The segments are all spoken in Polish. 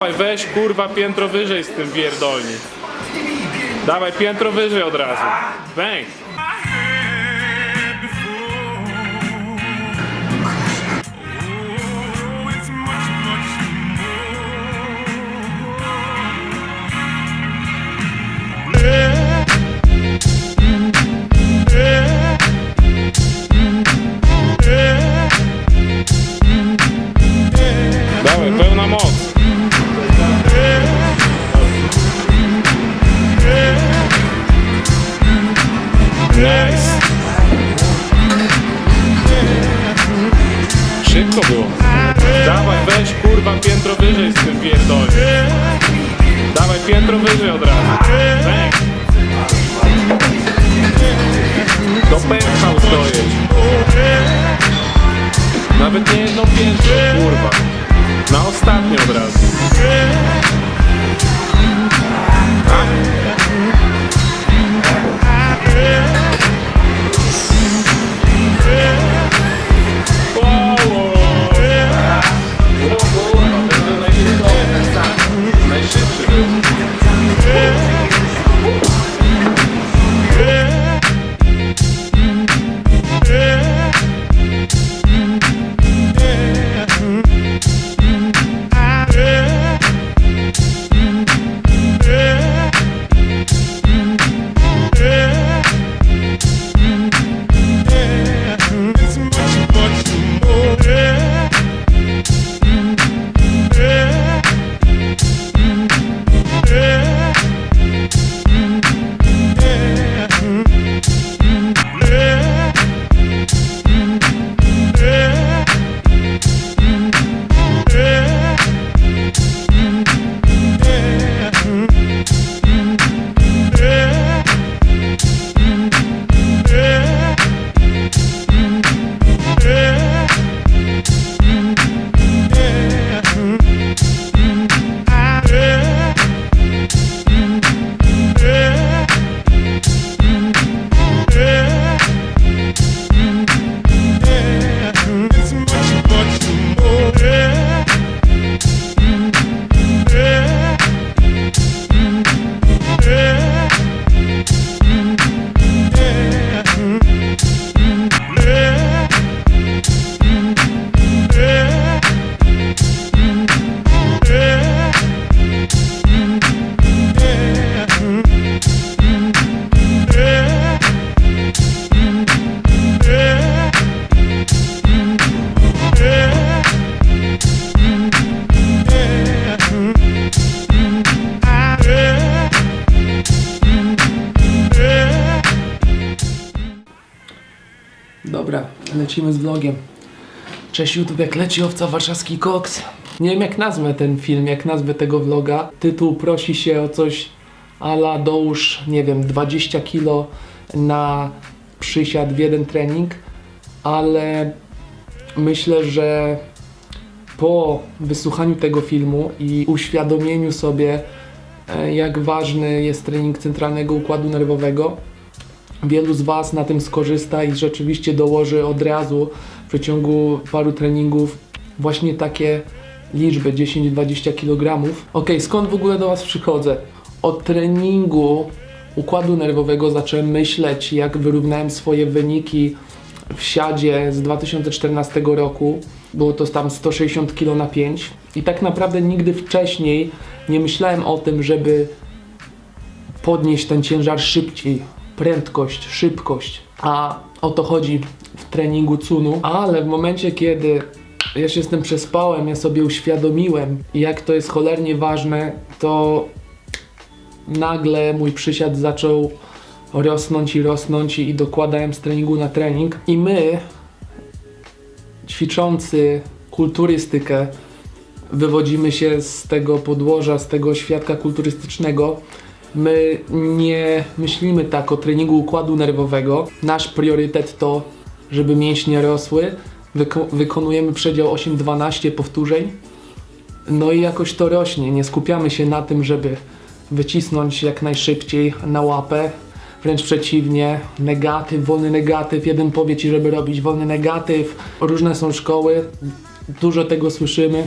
Weź kurwa piętro wyżej z tym pierdolni. Dawaj, piętro wyżej od razu. Bęk. Lecimy z vlogiem. Cześć YouTube, jak leci owca warszawski koks. Nie wiem jak nazwę ten film, jak nazwę tego vloga. Tytuł prosi się o coś ala dołóż, nie wiem, 20 kilo na przysiad w jeden trening, ale myślę, że po wysłuchaniu tego filmu i uświadomieniu sobie, e, jak ważny jest trening centralnego układu nerwowego, wielu z Was na tym skorzysta i rzeczywiście dołoży od razu w przeciągu paru treningów właśnie takie liczby 10-20 kg. Ok, skąd w ogóle do Was przychodzę? Od treningu układu nerwowego zacząłem myśleć, jak wyrównałem swoje wyniki w siadzie z 2014 roku. Było to tam 160 kg na 5 i tak naprawdę nigdy wcześniej nie myślałem o tym, żeby podnieść ten ciężar szybciej, prędkość, szybkość. A o to chodzi w treningu cunu. Ale w momencie, kiedy ja się z tym przespałem, ja sobie uświadomiłem, jak to jest cholernie ważne, to nagle mój przysiad zaczął rosnąć i rosnąć i dokładałem z treningu na trening. I my, ćwiczący kulturystykę, wywodzimy się z tego podłoża, z tego świadka kulturystycznego. My nie myślimy tak o treningu układu nerwowego. Nasz priorytet to, żeby mięśnie rosły. Wyko- wykonujemy przedział 8-12 powtórzeń. No i jakoś to rośnie. Nie skupiamy się na tym, żeby wycisnąć jak najszybciej na łapę. Wręcz przeciwnie, negatyw, wolny negatyw. Jeden powie ci, żeby robić wolny negatyw. Różne są szkoły, dużo tego słyszymy.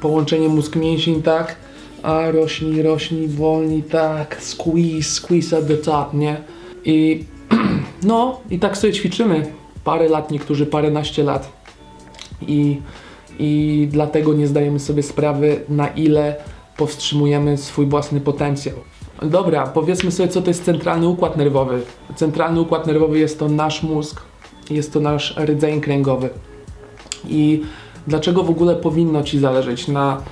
połączenie mózg-mięsień, tak, a rośnij, rośnij, wolniej, tak, squeeze, squeeze at the top, nie? I no, i tak sobie ćwiczymy parę lat, niektórzy paręnaście lat i, i dlatego nie zdajemy sobie sprawy, na ile powstrzymujemy swój własny potencjał. Dobra, powiedzmy sobie, co to jest centralny układ nerwowy. Centralny układ nerwowy jest to nasz mózg, jest to nasz rdzeń kręgowy. I dlaczego w ogóle powinno Ci zależeć na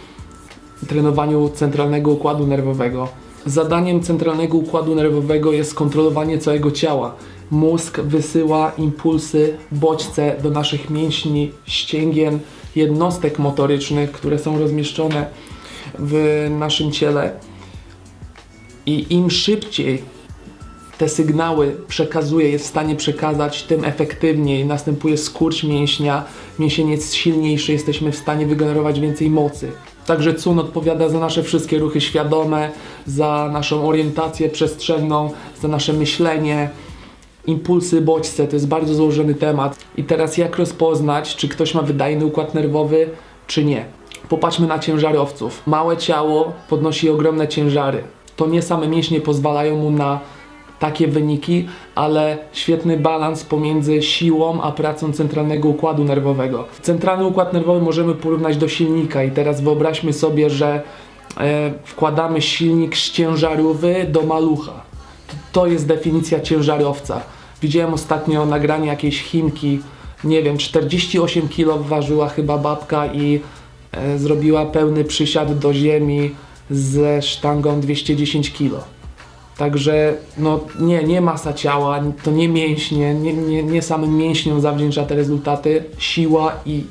trenowaniu centralnego układu nerwowego? Zadaniem centralnego układu nerwowego jest kontrolowanie całego ciała. Mózg wysyła impulsy, bodźce do naszych mięśni, ścięgien, jednostek motorycznych, które są rozmieszczone w naszym ciele. I im szybciej te sygnały przekazuje, jest w stanie przekazać, tym efektywniej następuje skurcz mięśnia, mięsień jest silniejszy, jesteśmy w stanie wygenerować więcej mocy. Także CUN odpowiada za nasze wszystkie ruchy świadome, za naszą orientację przestrzenną, za nasze myślenie, impulsy, bodźce. To jest bardzo złożony temat. I teraz jak rozpoznać, czy ktoś ma wydajny układ nerwowy, czy nie? Popatrzmy na ciężarowców. Małe ciało podnosi ogromne ciężary. To nie same mięśnie pozwalają mu na takie wyniki, ale świetny balans pomiędzy siłą a pracą centralnego układu nerwowego. Centralny układ nerwowy możemy porównać do silnika i teraz wyobraźmy sobie, że e, wkładamy silnik z ciężarówki do malucha. To, to jest definicja ciężarowca. Widziałem ostatnio nagranie jakiejś Chinki, nie wiem, 48 kg ważyła chyba babka i e, zrobiła pełny przysiad do ziemi ze sztangą 210 kg. Także no nie, nie masa ciała, to nie mięśnie, nie, nie, nie samym mięśniom zawdzięcza te rezultaty, siła i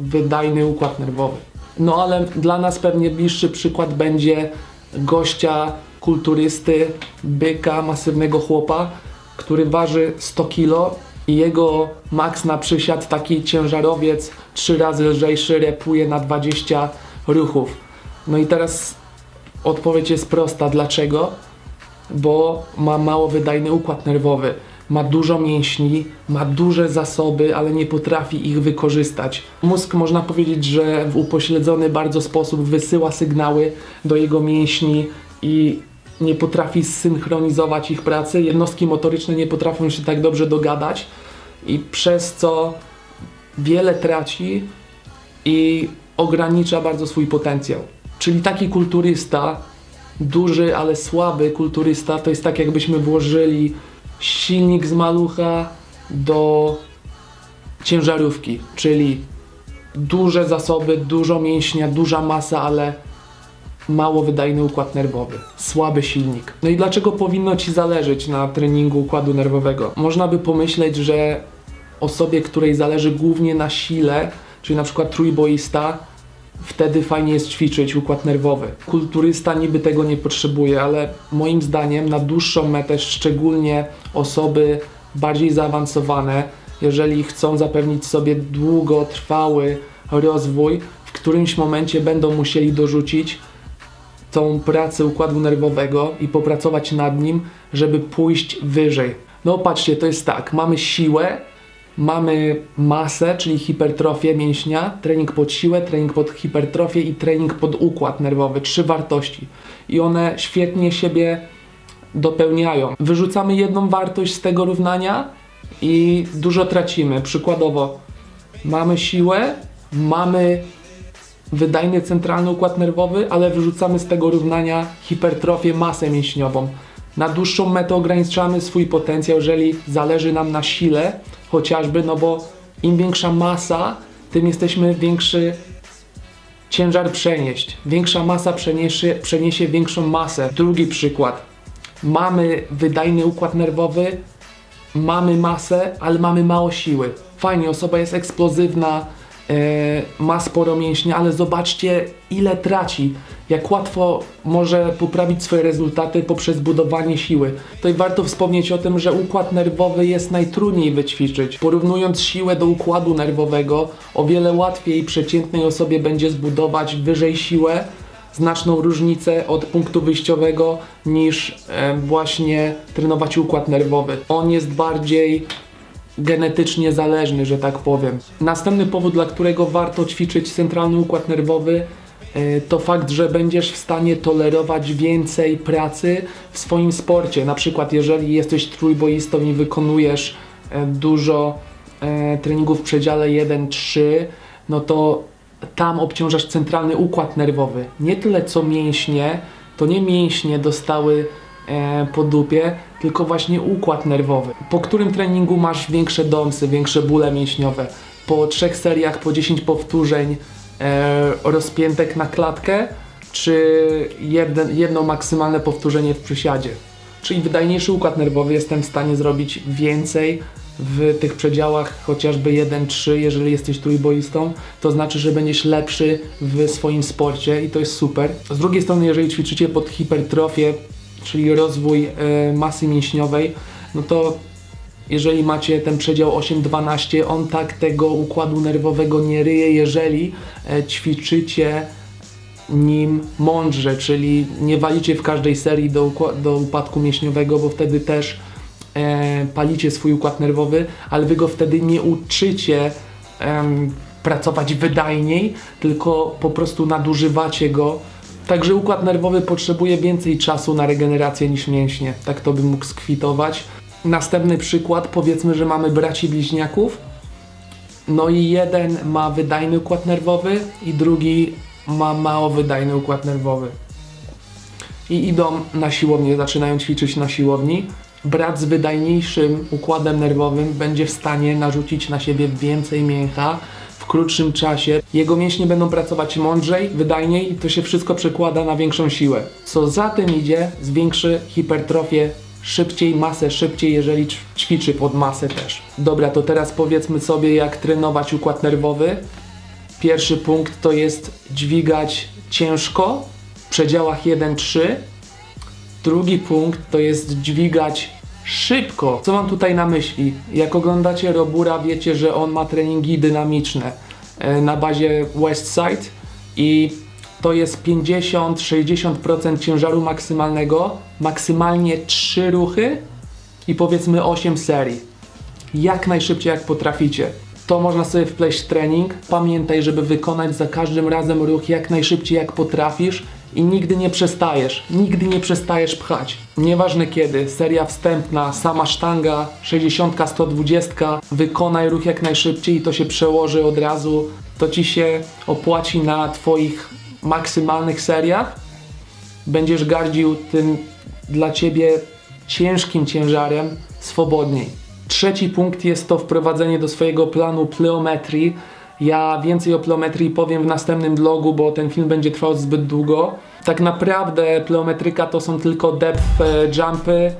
wydajny układ nerwowy. No ale dla nas pewnie bliższy przykład będzie gościa, kulturysty, byka, masywnego chłopa, który waży 100 kg i jego maks na przysiad, taki ciężarowiec, trzy razy lżejszy, repuje na 20 ruchów. No i teraz odpowiedź jest prosta. Dlaczego? Bo ma mało wydajny układ nerwowy. Ma dużo mięśni, ma duże zasoby, ale nie potrafi ich wykorzystać. Mózg można powiedzieć, że w upośledzony bardzo sposób wysyła sygnały do jego mięśni i nie potrafi zsynchronizować ich pracy. Jednostki motoryczne nie potrafią się tak dobrze dogadać i przez co wiele traci i ogranicza bardzo swój potencjał. Czyli taki kulturysta duży, ale słaby kulturysta to jest tak jakbyśmy włożyli silnik z malucha do ciężarówki, czyli duże zasoby, dużo mięśnia, duża masa, ale mało wydajny układ nerwowy, słaby silnik. No i dlaczego powinno Ci zależeć na treningu układu nerwowego? Można by pomyśleć, że osobie, której zależy głównie na sile, czyli na przykład trójboista, wtedy fajnie jest ćwiczyć układ nerwowy. Kulturysta niby tego nie potrzebuje, ale moim zdaniem na dłuższą metę, szczególnie osoby bardziej zaawansowane, jeżeli chcą zapewnić sobie długotrwały rozwój, w którymś momencie będą musieli dorzucić tą pracę układu nerwowego i popracować nad nim, żeby pójść wyżej. No patrzcie, to jest tak, mamy siłę, mamy masę, czyli hipertrofię mięśnia, trening pod siłę, trening pod hipertrofię i trening pod układ nerwowy. Trzy wartości. I one świetnie siebie dopełniają. Wyrzucamy jedną wartość z tego równania i dużo tracimy. Przykładowo, mamy siłę, mamy wydajny centralny układ nerwowy, ale wyrzucamy z tego równania hipertrofię, masę mięśniową. Na dłuższą metę ograniczamy swój potencjał, jeżeli zależy nam na sile, chociażby, no bo im większa masa, tym jesteśmy większy ciężar przenieść. Większa masa przeniesie, przeniesie większą masę. Drugi przykład. Mamy wydajny układ nerwowy, mamy masę, ale mamy mało siły. Fajnie, osoba jest eksplozywna, ma sporo mięśnia, ale zobaczcie ile traci. Jak łatwo może poprawić swoje rezultaty poprzez budowanie siły. Tutaj warto wspomnieć o tym, że układ nerwowy jest najtrudniej wyćwiczyć. Porównując siłę do układu nerwowego, o wiele łatwiej przeciętnej osobie będzie zbudować wyżej siłę, znaczną różnicę od punktu wyjściowego niż e, właśnie trenować układ nerwowy. On jest bardziej genetycznie zależny, że tak powiem. Następny powód, dla którego warto ćwiczyć centralny układ nerwowy, e, to fakt, że będziesz w stanie tolerować więcej pracy w swoim sporcie. Na przykład, jeżeli jesteś trójboistą i wykonujesz e, dużo e, treningów w przedziale 1-3, no to tam obciążasz centralny układ nerwowy. Nie tyle co mięśnie, to nie mięśnie dostały e, po dupie, tylko właśnie układ nerwowy. Po którym treningu masz większe dąsy, większe bóle mięśniowe? Po trzech seriach, po 10 powtórzeń e, rozpiętek na klatkę, czy jeden, jedno maksymalne powtórzenie w przysiadzie? Czyli wydajniejszy układ nerwowy jestem w stanie zrobić więcej w tych przedziałach chociażby 1-3, jeżeli jesteś trójboistą, to znaczy, że będziesz lepszy w swoim sporcie i to jest super. Z drugiej strony, jeżeli ćwiczycie pod hipertrofię, czyli rozwój e, masy mięśniowej, no to jeżeli macie ten przedział 8-12, on tak tego układu nerwowego nie ryje, jeżeli e, ćwiczycie nim mądrze, czyli nie walicie w każdej serii do, do upadku mięśniowego, bo wtedy też e, palicie swój układ nerwowy, ale wy go wtedy nie uczycie em, pracować wydajniej, tylko po prostu nadużywacie go. Także układ nerwowy potrzebuje więcej czasu na regenerację niż mięśnie. Tak to bym mógł skwitować. Następny przykład, powiedzmy, że mamy braci bliźniaków. No i jeden ma wydajny układ nerwowy i drugi ma mało wydajny układ nerwowy. I idą na siłownię, zaczynają ćwiczyć na siłowni. Brat z wydajniejszym układem nerwowym będzie w stanie narzucić na siebie więcej mięcha w krótszym czasie. Jego mięśnie będą pracować mądrzej, wydajniej i to się wszystko przekłada na większą siłę. Co za tym idzie, zwiększy hipertrofię szybciej, masę szybciej, jeżeli ćwiczy pod masę też. Dobra, to teraz powiedzmy sobie, jak trenować układ nerwowy. Pierwszy punkt to jest dźwigać ciężko w przedziałach 1-3. Drugi punkt to jest dźwigać szybko. Co mam tutaj na myśli? Jak oglądacie Robura, wiecie, że on ma treningi dynamiczne e, na bazie Westside i to jest 50-60% ciężaru maksymalnego, maksymalnie 3 ruchy i powiedzmy 8 serii jak najszybciej jak potraficie. To można sobie wpleść trening. Pamiętaj, żeby wykonać za każdym razem ruch jak najszybciej jak potrafisz i nigdy nie przestajesz. Nigdy nie przestajesz pchać. Nieważne kiedy, seria wstępna, sama sztanga, 60, 120, wykonaj ruch jak najszybciej i to się przełoży od razu. To ci się opłaci na twoich maksymalnych seriach. Będziesz gardził tym dla ciebie ciężkim ciężarem swobodniej. Trzeci punkt jest to wprowadzenie do swojego planu pleometrii. Ja więcej o pleometrii powiem w następnym vlogu, bo ten film będzie trwał zbyt długo. Tak naprawdę pleometryka to są tylko depth e, jumpy,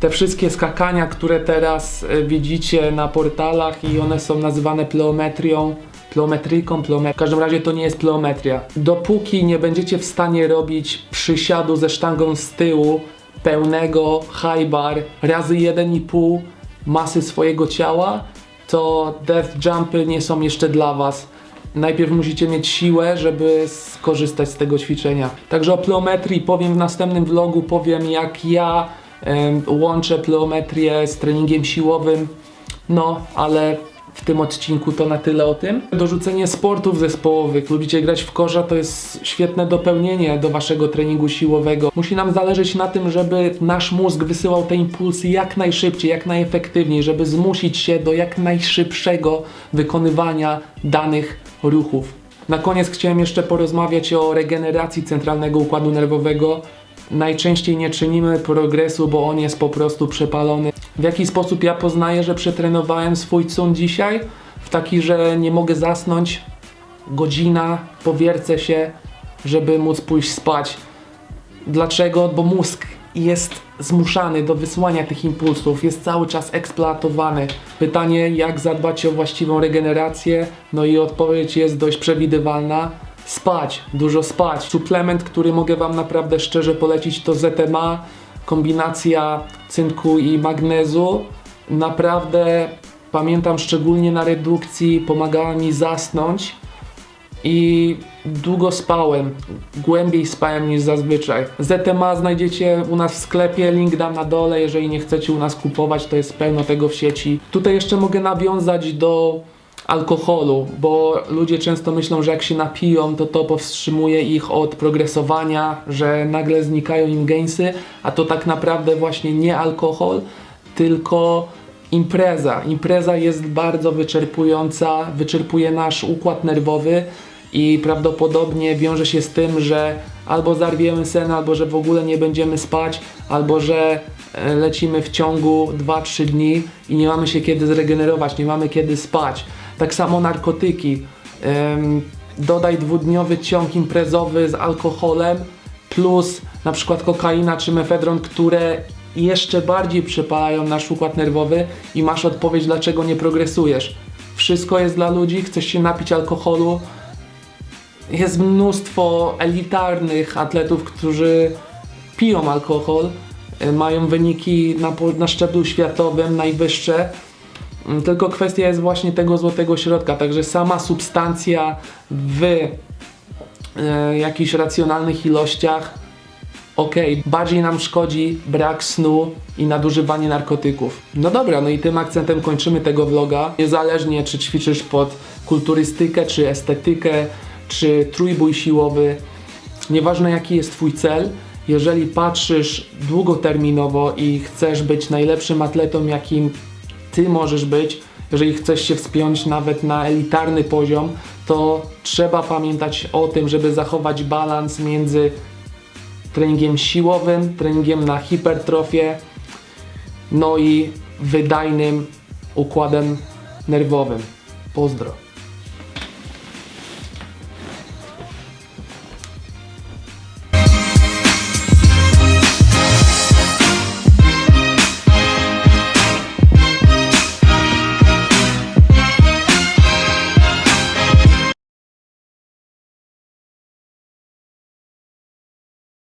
te wszystkie skakania, które teraz e, widzicie na portalach i one są nazywane pleometrią, pleometryką, pleomet... w każdym razie to nie jest pleometria. Dopóki nie będziecie w stanie robić przysiadu ze sztangą z tyłu, pełnego high bar razy 1,5 masy swojego ciała, to death jumpy nie są jeszcze dla was. Najpierw musicie mieć siłę, żeby skorzystać z tego ćwiczenia. Także o pleometrii powiem w następnym vlogu, powiem jak ja łączę pleometrię z treningiem siłowym. No, ale w tym odcinku to na tyle o tym. Dorzucenie sportów zespołowych. Lubicie grać w korza, to jest świetne dopełnienie do waszego treningu siłowego. Musi nam zależeć na tym, żeby nasz mózg wysyłał te impulsy jak najszybciej, jak najefektywniej, żeby zmusić się do jak najszybszego wykonywania danych ruchów. Na koniec chciałem jeszcze porozmawiać o regeneracji centralnego układu nerwowego. Najczęściej nie czynimy progresu, bo on jest po prostu przepalony. W jaki sposób ja poznaję, że przetrenowałem swój cun dzisiaj? W taki, że nie mogę zasnąć godzina, powiercę się, żeby móc pójść spać. Dlaczego? Bo mózg jest zmuszany do wysłania tych impulsów, jest cały czas eksploatowany. Pytanie, jak zadbać o właściwą regenerację? No i odpowiedź jest dość przewidywalna. Spać, dużo spać. Suplement, który mogę Wam naprawdę szczerze polecić to ZMA, kombinacja cynku i magnezu. Naprawdę pamiętam szczególnie na redukcji, pomagała mi zasnąć i długo spałem, głębiej spałem niż zazwyczaj. ZMA znajdziecie u nas w sklepie, link dam na dole, jeżeli nie chcecie u nas kupować, to jest pełno tego w sieci. Tutaj jeszcze mogę nawiązać do alkoholu, bo ludzie często myślą, że jak się napiją, to to powstrzymuje ich od progresowania, że nagle znikają im gainsy, a to tak naprawdę właśnie nie alkohol, tylko impreza. Impreza jest bardzo wyczerpująca, wyczerpuje nasz układ nerwowy i prawdopodobnie wiąże się z tym, że albo zarwiemy sen, albo że w ogóle nie będziemy spać, albo że e, lecimy w ciągu 2-3 dni i nie mamy się kiedy zregenerować, nie mamy kiedy spać. Tak samo narkotyki. Dodaj dwudniowy ciąg imprezowy z alkoholem plus na przykład kokaina czy mefedron, które jeszcze bardziej przepalają nasz układ nerwowy i masz odpowiedź dlaczego nie progresujesz. Wszystko jest dla ludzi, chcesz się napić alkoholu, jest mnóstwo elitarnych atletów, którzy piją alkohol, e, mają wyniki na, na szczeblu światowym najwyższe. Mm, Tylko kwestia jest właśnie tego złotego środka, także sama substancja w e, jakichś racjonalnych ilościach okej, bardziej nam szkodzi brak snu i nadużywanie narkotyków. No dobra, no i tym akcentem kończymy tego vloga. Niezależnie czy ćwiczysz pod kulturystykę, czy estetykę, czy trójbój siłowy, nieważne jaki jest twój cel, jeżeli patrzysz długoterminowo i chcesz być najlepszym atletą, jakim ty możesz być, jeżeli chcesz się wspiąć nawet na elitarny poziom, to trzeba pamiętać o tym, żeby zachować balans między treningiem siłowym, treningiem na hipertrofię, no i wydajnym układem nerwowym. Pozdro.